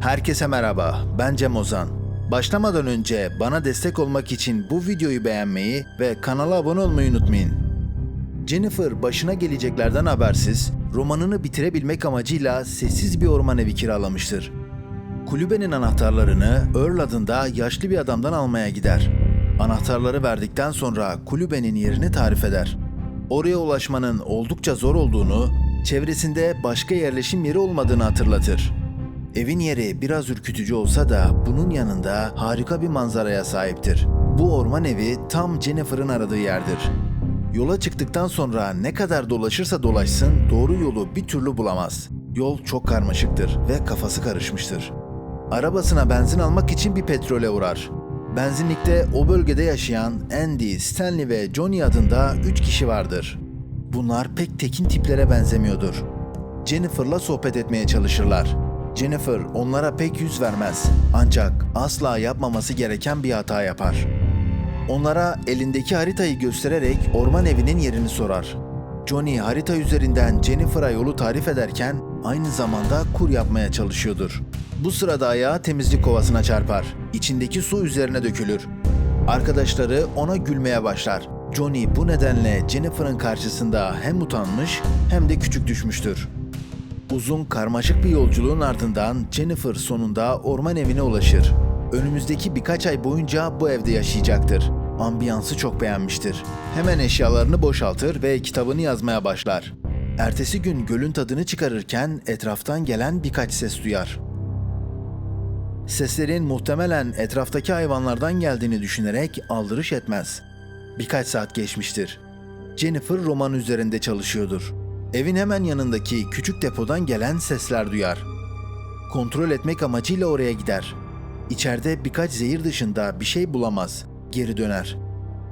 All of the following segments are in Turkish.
Herkese merhaba, ben Cem Ozan. Başlamadan önce bana destek olmak için bu videoyu beğenmeyi ve kanala abone olmayı unutmayın. Jennifer başına geleceklerden habersiz, romanını bitirebilmek amacıyla sessiz bir orman evi kiralamıştır. Kulübenin anahtarlarını Earl adında yaşlı bir adamdan almaya gider. Anahtarları verdikten sonra kulübenin yerini tarif eder. Oraya ulaşmanın oldukça zor olduğunu, çevresinde başka yerleşim yeri olmadığını hatırlatır. Evin yeri biraz ürkütücü olsa da bunun yanında harika bir manzaraya sahiptir. Bu orman evi tam Jennifer'ın aradığı yerdir. Yola çıktıktan sonra ne kadar dolaşırsa dolaşsın doğru yolu bir türlü bulamaz. Yol çok karmaşıktır ve kafası karışmıştır. Arabasına benzin almak için bir petrole uğrar. Benzinlikte o bölgede yaşayan Andy, Stanley ve Johnny adında 3 kişi vardır. Bunlar pek tekin tiplere benzemiyordur. Jennifer'la sohbet etmeye çalışırlar. Jennifer onlara pek yüz vermez ancak asla yapmaması gereken bir hata yapar. Onlara elindeki haritayı göstererek orman evinin yerini sorar. Johnny harita üzerinden Jennifer'a yolu tarif ederken aynı zamanda kur yapmaya çalışıyordur. Bu sırada ayağı temizlik kovasına çarpar. İçindeki su üzerine dökülür. Arkadaşları ona gülmeye başlar. Johnny bu nedenle Jennifer'ın karşısında hem utanmış hem de küçük düşmüştür. Uzun karmaşık bir yolculuğun ardından Jennifer sonunda orman evine ulaşır. Önümüzdeki birkaç ay boyunca bu evde yaşayacaktır. Ambiyansı çok beğenmiştir. Hemen eşyalarını boşaltır ve kitabını yazmaya başlar. Ertesi gün gölün tadını çıkarırken etraftan gelen birkaç ses duyar. Seslerin muhtemelen etraftaki hayvanlardan geldiğini düşünerek aldırış etmez. Birkaç saat geçmiştir. Jennifer roman üzerinde çalışıyordur. Evin hemen yanındaki küçük depodan gelen sesler duyar. Kontrol etmek amacıyla oraya gider. İçeride birkaç zehir dışında bir şey bulamaz. Geri döner.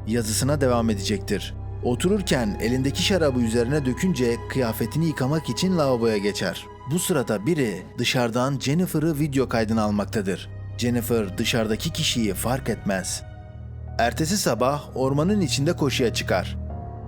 Yazısına devam edecektir. Otururken elindeki şarabı üzerine dökünce kıyafetini yıkamak için lavaboya geçer. Bu sırada biri dışarıdan Jennifer'ı video kaydına almaktadır. Jennifer dışarıdaki kişiyi fark etmez. Ertesi sabah ormanın içinde koşuya çıkar.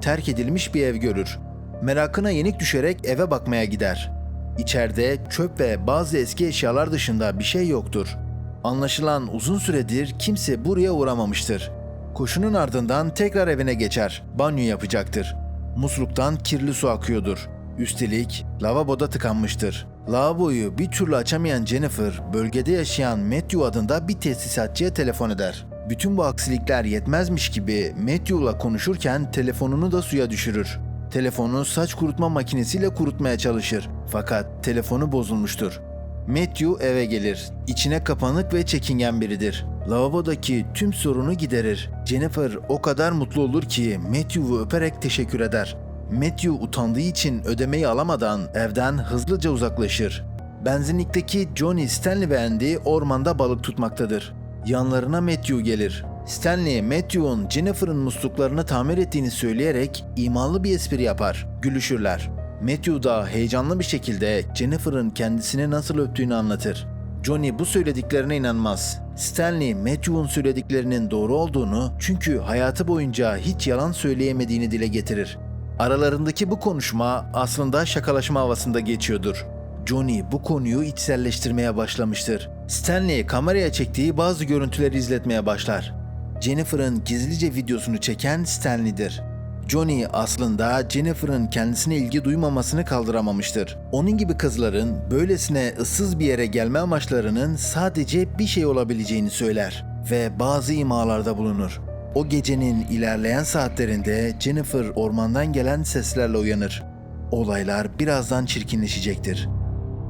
Terk edilmiş bir ev görür. Merakına yenik düşerek eve bakmaya gider. İçeride çöp ve bazı eski eşyalar dışında bir şey yoktur. Anlaşılan uzun süredir kimse buraya uğramamıştır. Koşunun ardından tekrar evine geçer. Banyo yapacaktır. Musluktan kirli su akıyordur. Üstelik lavaboda tıkanmıştır. Lavaboyu bir türlü açamayan Jennifer, bölgede yaşayan Matthew adında bir tesisatçıya telefon eder. Bütün bu aksilikler yetmezmiş gibi Matthew'la konuşurken telefonunu da suya düşürür. Telefonu saç kurutma makinesiyle kurutmaya çalışır. Fakat telefonu bozulmuştur. Matthew eve gelir. İçine kapanık ve çekingen biridir. Lavabodaki tüm sorunu giderir. Jennifer o kadar mutlu olur ki Matthew'u öperek teşekkür eder. Matthew utandığı için ödemeyi alamadan evden hızlıca uzaklaşır. Benzinlikteki Johnny, Stanley ve Andy ormanda balık tutmaktadır. Yanlarına Matthew gelir. Stanley, Matthew'un Jennifer'ın musluklarını tamir ettiğini söyleyerek imalı bir espri yapar. Gülüşürler. Matthew da heyecanlı bir şekilde Jennifer'ın kendisini nasıl öptüğünü anlatır. Johnny bu söylediklerine inanmaz. Stanley, Matthew'un söylediklerinin doğru olduğunu çünkü hayatı boyunca hiç yalan söyleyemediğini dile getirir. Aralarındaki bu konuşma aslında şakalaşma havasında geçiyordur. Johnny bu konuyu içselleştirmeye başlamıştır. Stanley kameraya çektiği bazı görüntüleri izletmeye başlar. Jennifer'ın gizlice videosunu çeken Stanley'dir. Johnny aslında Jennifer'ın kendisine ilgi duymamasını kaldıramamıştır. Onun gibi kızların böylesine ıssız bir yere gelme amaçlarının sadece bir şey olabileceğini söyler ve bazı imalarda bulunur. O gecenin ilerleyen saatlerinde Jennifer ormandan gelen seslerle uyanır. Olaylar birazdan çirkinleşecektir.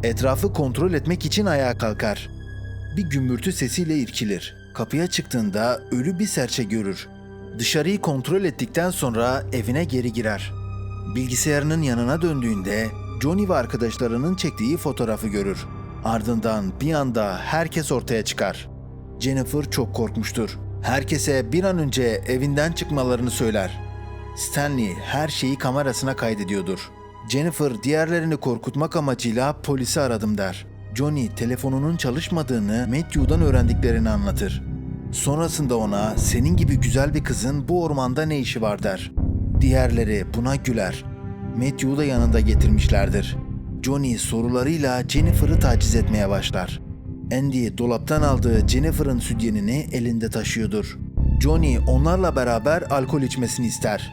Etrafı kontrol etmek için ayağa kalkar. Bir gümbürtü sesiyle irkilir. Kapıya çıktığında ölü bir serçe görür. Dışarıyı kontrol ettikten sonra evine geri girer. Bilgisayarının yanına döndüğünde Johnny ve arkadaşlarının çektiği fotoğrafı görür. Ardından bir anda herkes ortaya çıkar. Jennifer çok korkmuştur. Herkese bir an önce evinden çıkmalarını söyler. Stanley her şeyi kamerasına kaydediyordur. Jennifer diğerlerini korkutmak amacıyla polisi aradım der. Johnny telefonunun çalışmadığını Matthew'dan öğrendiklerini anlatır. Sonrasında ona senin gibi güzel bir kızın bu ormanda ne işi var der. Diğerleri buna güler. Matthew'u da yanında getirmişlerdir. Johnny sorularıyla Jennifer'ı taciz etmeye başlar. Andy dolaptan aldığı Jennifer'ın sütyenini elinde taşıyordur. Johnny onlarla beraber alkol içmesini ister.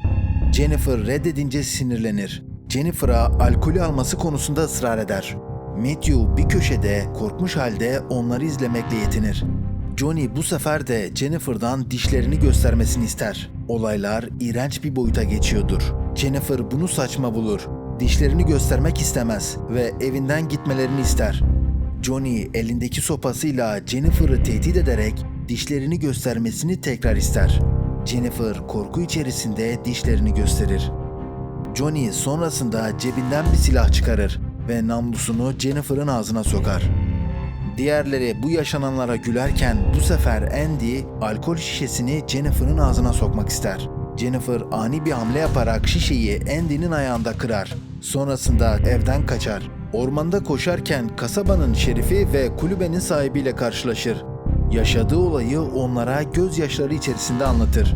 Jennifer reddedince sinirlenir. Jennifer'a alkolü alması konusunda ısrar eder. Matthew bir köşede korkmuş halde onları izlemekle yetinir. Johnny bu sefer de Jennifer'dan dişlerini göstermesini ister. Olaylar iğrenç bir boyuta geçiyordur. Jennifer bunu saçma bulur. Dişlerini göstermek istemez ve evinden gitmelerini ister. Johnny elindeki sopasıyla Jennifer'ı tehdit ederek dişlerini göstermesini tekrar ister. Jennifer korku içerisinde dişlerini gösterir. Johnny sonrasında cebinden bir silah çıkarır ve namlusunu Jennifer'ın ağzına sokar. Diğerleri bu yaşananlara gülerken bu sefer Andy alkol şişesini Jennifer'ın ağzına sokmak ister. Jennifer ani bir hamle yaparak şişeyi Andy'nin ayağında kırar. Sonrasında evden kaçar. Ormanda koşarken kasabanın şerifi ve kulübenin sahibiyle karşılaşır. Yaşadığı olayı onlara gözyaşları içerisinde anlatır.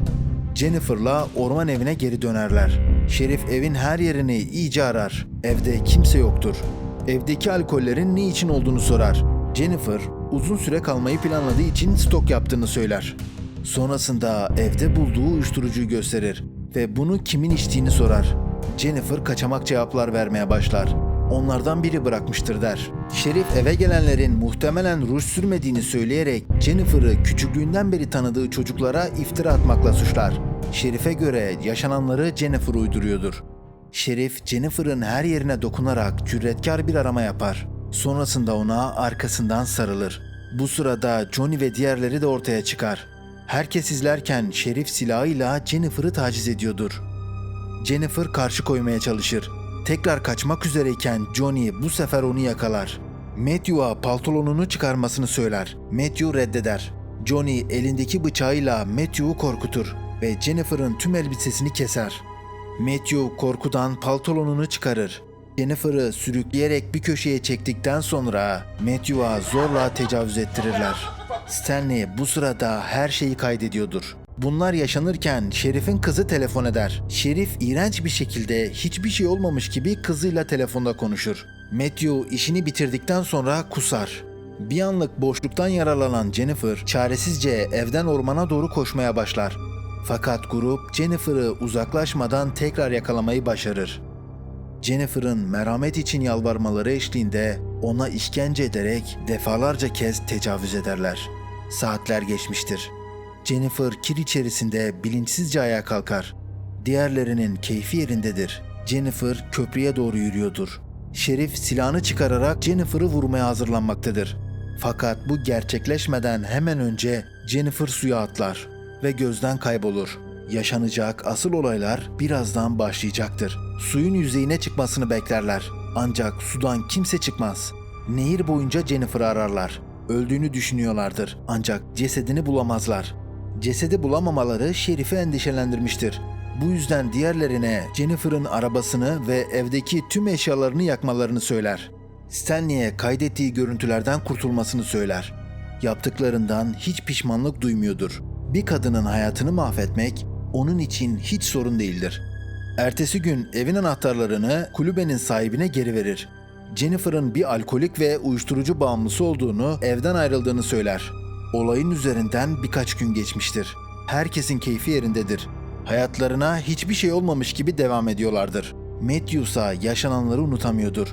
Jennifer'la orman evine geri dönerler. Şerif evin her yerini iyice arar. Evde kimse yoktur. Evdeki alkollerin ne için olduğunu sorar. Jennifer uzun süre kalmayı planladığı için stok yaptığını söyler. Sonrasında evde bulduğu uyuşturucuyu gösterir ve bunu kimin içtiğini sorar. Jennifer kaçamak cevaplar vermeye başlar. Onlardan biri bırakmıştır der. Şerif eve gelenlerin muhtemelen ruj sürmediğini söyleyerek Jennifer'ı küçüklüğünden beri tanıdığı çocuklara iftira atmakla suçlar. Şerif'e göre yaşananları Jennifer uyduruyordur. Şerif Jennifer'ın her yerine dokunarak cüretkar bir arama yapar. Sonrasında ona arkasından sarılır. Bu sırada Johnny ve diğerleri de ortaya çıkar. Herkes izlerken Şerif silahıyla Jennifer'ı taciz ediyordur. Jennifer karşı koymaya çalışır. Tekrar kaçmak üzereyken Johnny bu sefer onu yakalar. Matthew'a pantolonunu çıkarmasını söyler. Matthew reddeder. Johnny elindeki bıçağıyla Matthew'u korkutur ve Jennifer'ın tüm elbisesini keser. Matthew korkudan paltolonunu çıkarır. Jennifer'ı sürükleyerek bir köşeye çektikten sonra Matthew'a zorla tecavüz ettirirler. Stanley bu sırada her şeyi kaydediyordur. Bunlar yaşanırken Şerif'in kızı telefon eder. Şerif iğrenç bir şekilde hiçbir şey olmamış gibi kızıyla telefonda konuşur. Matthew işini bitirdikten sonra kusar. Bir anlık boşluktan yararlanan Jennifer çaresizce evden ormana doğru koşmaya başlar. Fakat grup Jennifer'ı uzaklaşmadan tekrar yakalamayı başarır. Jennifer'ın merhamet için yalvarmaları eşliğinde ona işkence ederek defalarca kez tecavüz ederler. Saatler geçmiştir. Jennifer kir içerisinde bilinçsizce ayağa kalkar. Diğerlerinin keyfi yerindedir. Jennifer köprüye doğru yürüyordur. Şerif silahını çıkararak Jennifer'ı vurmaya hazırlanmaktadır. Fakat bu gerçekleşmeden hemen önce Jennifer suya atlar ve gözden kaybolur. Yaşanacak asıl olaylar birazdan başlayacaktır. Suyun yüzeyine çıkmasını beklerler. Ancak sudan kimse çıkmaz. Nehir boyunca Jennifer'ı ararlar. Öldüğünü düşünüyorlardır ancak cesedini bulamazlar. Cesedi bulamamaları Şerif'i endişelendirmiştir. Bu yüzden diğerlerine Jennifer'ın arabasını ve evdeki tüm eşyalarını yakmalarını söyler. Stanley'e kaydettiği görüntülerden kurtulmasını söyler. Yaptıklarından hiç pişmanlık duymuyordur. Bir kadının hayatını mahvetmek onun için hiç sorun değildir. Ertesi gün evin anahtarlarını kulübenin sahibine geri verir. Jennifer'ın bir alkolik ve uyuşturucu bağımlısı olduğunu, evden ayrıldığını söyler. Olayın üzerinden birkaç gün geçmiştir. Herkesin keyfi yerindedir. Hayatlarına hiçbir şey olmamış gibi devam ediyorlardır. Matthew ise yaşananları unutamıyordur.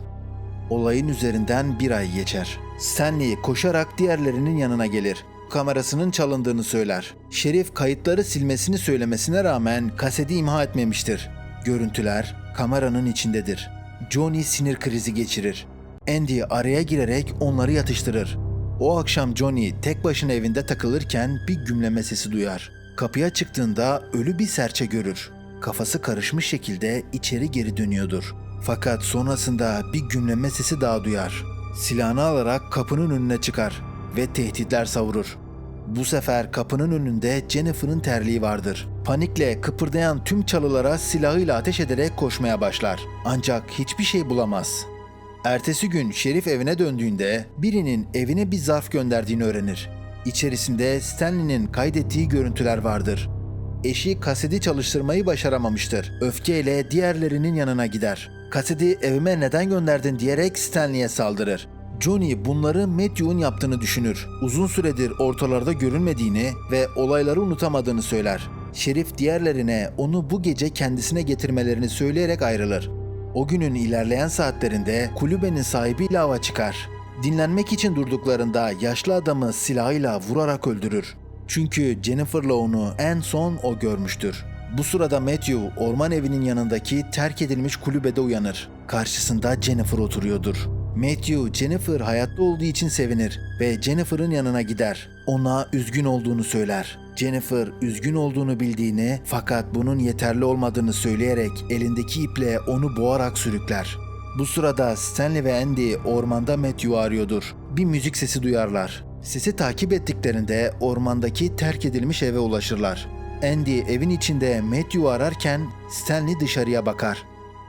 Olayın üzerinden bir ay geçer. Stanley koşarak diğerlerinin yanına gelir. Kamerasının çalındığını söyler. Şerif kayıtları silmesini söylemesine rağmen kaseti imha etmemiştir. Görüntüler kameranın içindedir. Johnny sinir krizi geçirir. Andy araya girerek onları yatıştırır. O akşam Johnny tek başına evinde takılırken bir gümleme sesi duyar. Kapıya çıktığında ölü bir serçe görür. Kafası karışmış şekilde içeri geri dönüyordur. Fakat sonrasında bir gümleme sesi daha duyar. Silahını alarak kapının önüne çıkar ve tehditler savurur. Bu sefer kapının önünde Jennifer'ın terliği vardır. Panikle kıpırdayan tüm çalılara silahıyla ateş ederek koşmaya başlar. Ancak hiçbir şey bulamaz. Ertesi gün Şerif evine döndüğünde birinin evine bir zarf gönderdiğini öğrenir. İçerisinde Stanley'nin kaydettiği görüntüler vardır. Eşi kaseti çalıştırmayı başaramamıştır. Öfkeyle diğerlerinin yanına gider. Kaseti evime neden gönderdin diyerek Stanley'e saldırır. Johnny bunları Matthew'un yaptığını düşünür. Uzun süredir ortalarda görünmediğini ve olayları unutamadığını söyler. Şerif diğerlerine onu bu gece kendisine getirmelerini söyleyerek ayrılır. O günün ilerleyen saatlerinde kulübenin sahibiyle hava çıkar. Dinlenmek için durduklarında yaşlı adamı silahıyla vurarak öldürür. Çünkü Jennifer'la onu en son o görmüştür. Bu sırada Matthew orman evinin yanındaki terk edilmiş kulübede uyanır. Karşısında Jennifer oturuyordur. Matthew, Jennifer hayatta olduğu için sevinir ve Jennifer'ın yanına gider. Ona üzgün olduğunu söyler. Jennifer üzgün olduğunu bildiğini fakat bunun yeterli olmadığını söyleyerek elindeki iple onu boğarak sürükler. Bu sırada Stanley ve Andy ormanda Matthew'u arıyordur. Bir müzik sesi duyarlar. Sesi takip ettiklerinde ormandaki terk edilmiş eve ulaşırlar. Andy evin içinde Matthew'u ararken Stanley dışarıya bakar.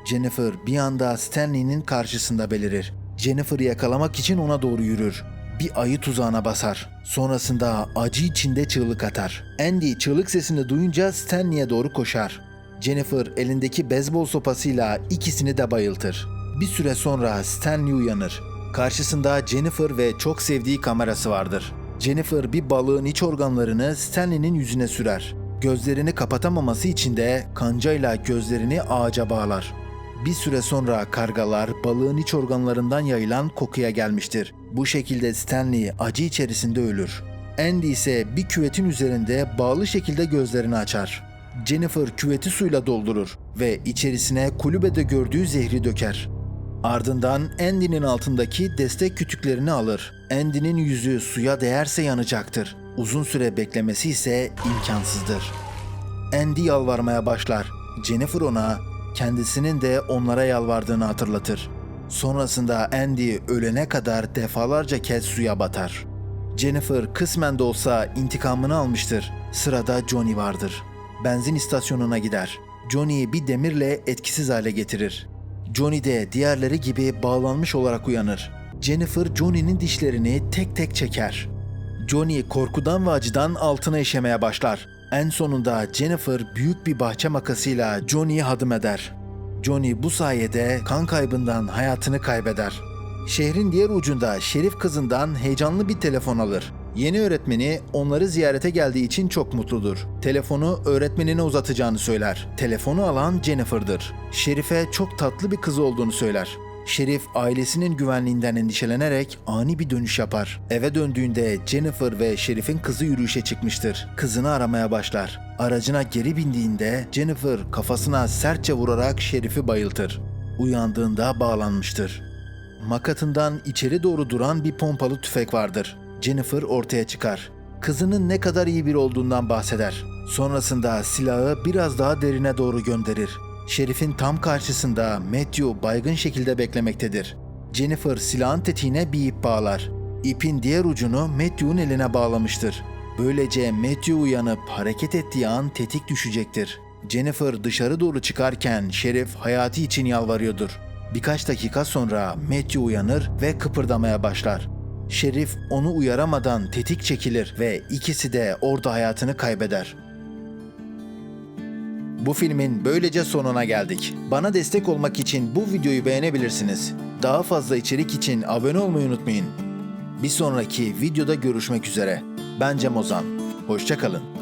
Jennifer bir anda Stanley'nin karşısında belirir. Jennifer'ı yakalamak için ona doğru yürür. Bir ayı tuzağına basar. Sonrasında acı içinde çığlık atar. Andy çığlık sesini duyunca Stanley'e doğru koşar. Jennifer elindeki beyzbol sopasıyla ikisini de bayıltır. Bir süre sonra Stanley uyanır. Karşısında Jennifer ve çok sevdiği kamerası vardır. Jennifer bir balığın iç organlarını Stanley'nin yüzüne sürer. Gözlerini kapatamaması için de kancayla gözlerini ağaca bağlar. Bir süre sonra kargalar balığın iç organlarından yayılan kokuya gelmiştir. Bu şekilde Stanley acı içerisinde ölür. Andy ise bir küvetin üzerinde bağlı şekilde gözlerini açar. Jennifer küveti suyla doldurur ve içerisine kulübede gördüğü zehri döker. Ardından Andy'nin altındaki destek kütüklerini alır. Andy'nin yüzü suya değerse yanacaktır. Uzun süre beklemesi ise imkansızdır. Andy yalvarmaya başlar. Jennifer ona kendisinin de onlara yalvardığını hatırlatır. Sonrasında Andy ölene kadar defalarca kez suya batar. Jennifer kısmen de olsa intikamını almıştır. Sırada Johnny vardır. Benzin istasyonuna gider. Johnny'yi bir demirle etkisiz hale getirir. Johnny de diğerleri gibi bağlanmış olarak uyanır. Jennifer Johnny'nin dişlerini tek tek çeker. Johnny korkudan ve acıdan altına işemeye başlar. En sonunda Jennifer büyük bir bahçe makasıyla Johnny'yi hadım eder. Johnny bu sayede kan kaybından hayatını kaybeder. Şehrin diğer ucunda şerif kızından heyecanlı bir telefon alır. Yeni öğretmeni onları ziyarete geldiği için çok mutludur. Telefonu öğretmenine uzatacağını söyler. Telefonu alan Jennifer'dır. Şerife çok tatlı bir kızı olduğunu söyler. Şerif ailesinin güvenliğinden endişelenerek ani bir dönüş yapar. Eve döndüğünde Jennifer ve Şerif'in kızı yürüyüşe çıkmıştır. Kızını aramaya başlar. Aracına geri bindiğinde Jennifer kafasına sertçe vurarak Şerif'i bayıltır. Uyandığında bağlanmıştır. Makatından içeri doğru duran bir pompalı tüfek vardır. Jennifer ortaya çıkar. Kızının ne kadar iyi biri olduğundan bahseder. Sonrasında silahı biraz daha derine doğru gönderir. Şerif'in tam karşısında Matthew baygın şekilde beklemektedir. Jennifer silahın tetiğine bir ip bağlar. İpin diğer ucunu Matthew'un eline bağlamıştır. Böylece Matthew uyanıp hareket ettiği an tetik düşecektir. Jennifer dışarı doğru çıkarken Şerif hayatı için yalvarıyordur. Birkaç dakika sonra Matthew uyanır ve kıpırdamaya başlar. Şerif onu uyaramadan tetik çekilir ve ikisi de orada hayatını kaybeder. Bu filmin böylece sonuna geldik. Bana destek olmak için bu videoyu beğenebilirsiniz. Daha fazla içerik için abone olmayı unutmayın. Bir sonraki videoda görüşmek üzere. Ben Cem Ozan. Hoşçakalın.